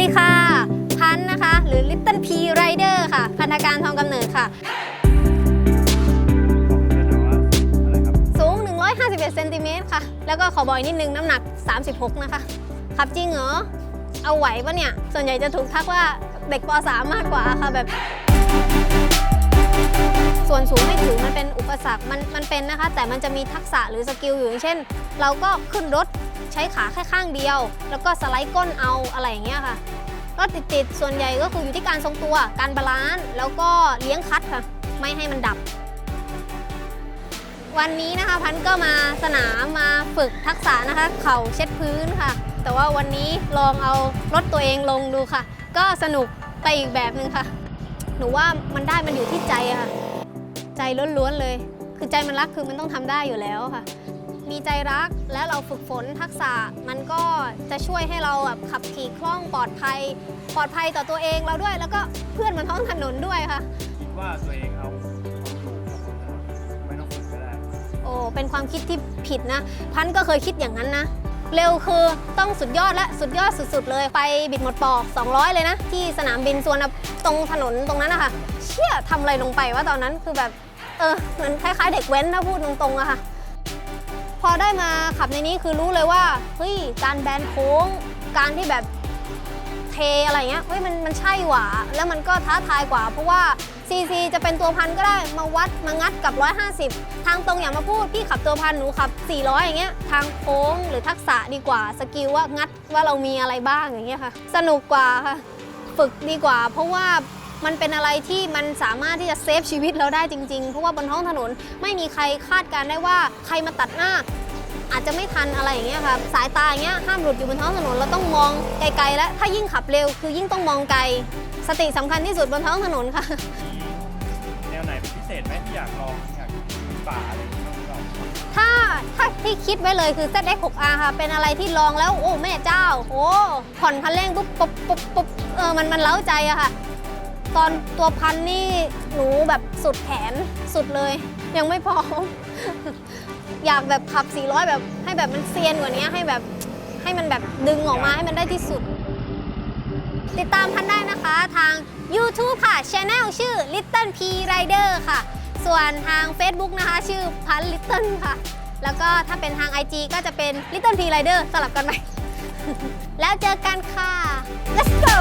ดีค่ะ พันธ์นะคะ หรือ Little P Rider ค่ะ พันธการทองกำเนิดค่ะ สูง 151เซนติเมตรค่ะ แล้วก็ขอบอยนิดนึงน้ำหนัก 36 นะคะ ขับจริงเหรอ เอาไหวปะเนี่ย ส่วนใหญ่จะถูกทักว่าเด็กป .3 มากกว่าค่ะแบบ ปสรรคมันมันเป็นนะคะ แต่มันจะมีทักษะหรือสกิลอยู่อย่างเช่น เราก็ขึ้นรถใช้ขาแค่ข้างเดียว แล้วก็สไลด์ก้นเอาอะไรอย่างเงี้ยค่ะรถติดๆส่วนใหญ่ก็คืออยู่ที่การทรงตัว การบาลานซ์แล้วก็เลี้ยงคัดค่ะ ไม่ให้มันดับ วันนี้นะคะพันก็มาสนามมาฝึกทักษะนะคะ เข่าเช็ดพื้นค่ะ แต่ว่าวันนี้ลองเอารถตัวเองลงดูค่ะ ก็สนุกไปอีกแบบหนึ่งค่ะ หนูว่ามันได้มันอยู่ที่ใจอะค่ะ ล้วนๆเลย คือใจมันรักคือมันต้องทำได้อยู่แล้วค่ะ มีใจรักและเราฝึกฝนทักษะมันก็จะช่วยให้เราแบบขับขี่คล่องปลอดภัย ปลอดภัยต่อตัวเองเราด้วย แล้วก็เพื่อนบนท้องถนนด้วยค่ะคิดว่าตัวเองเอาเอาอยู่กับคนไม่ต้องฝึกก็ได้โอ้เป็นความคิดที่ผิดนะพันธุ์ก็เคยคิดอย่างนั้นนะเร็วคือต้องสุดยอดและสุดยอดสุด ๆ เลยไปบิดหมดปอก 200 เลยนะ ที่สนามบินส่วนตรงถนนตรงนั้นนะคะเชี่ยทำอะไรลงไปว่าตอนนั้นคือแบบ เออเหมือนคล้ายๆ เด็กแว้นถ้าพูดตรงๆอะค่ะ พอได้มาขับในนี้คือรู้เลยว่าเฮ้ยการแบนโค้ง การที่แบบเทอะไรเงี้ยเฮ้ยมันมันใช่หว่าแล้วมันก็ท้าทายกว่า เพราะว่า CC จะเป็นตัวพันก็ได้มาวัดมางัดกับ 150 ทางตรงอย่ามาพูด พี่ขับตัวพันหนูขับ 400 อย่างเงี้ยทางโค้งหรือทักษะดีกว่าสกิลว่างัดว่าเรามีอะไรบ้างอย่างเงี้ยค่ะ สนุกกว่าค่ะ ฝึกดีกว่า เพราะว่า มันเป็นอะไรที่มันสามารถที่จะเซฟชีวิตเราได้จริงๆ เพราะว่าบนท้องถนนไม่มีใครคาดการณ์ได้ว่าใครมาตัดหน้า อาจจะไม่ทันอะไรอย่างเงี้ยค่ะสายตาอย่างเงี้ยห้ามหลุดอยู่บนท้องถนนเราต้องมองไกลๆ และถ้ายิ่งขับเร็วคือยิ่งต้องมองไกล สติสำคัญที่สุดบนท้องถนนค่ะมีแนวไหนเป็นพิเศษไหมที่อยากลองอยากป่าอะไรอย่างเงี้ยบ้างหรือเปล่าถ้าถ้าที่คิดไว้เลยคือ ZX6R ค่ะ เป็นอะไรที่ลองแล้ว โอ้ แม่เจ้า โอ้ผ่อนคันเร่งปุ๊บปุ๊บปุ๊บปุ๊บเออมันมันเล้าใจอะค่ะ ตอนตัวพันนี่หนูแบบสุดแขนสุดเลย ยังไม่พอ อยากแบบขับ 400 แบบให้แบบมันเซียนกว่านี้ให้แบบให้มันแบบดึงออกมาให้มันได้ที่สุด ติดตามพันได้นะคะทาง YouTube ค่ะ Channel ชื่อ Little P Rider ค่ะ ส่วนทาง Facebook นะคะ ชื่อพัน Little ค่ะ แล้วก็ถ้าเป็นทาง IG ก็จะเป็น Little P Rider สลับกันไปแล้วเจอกันค่ะ let's go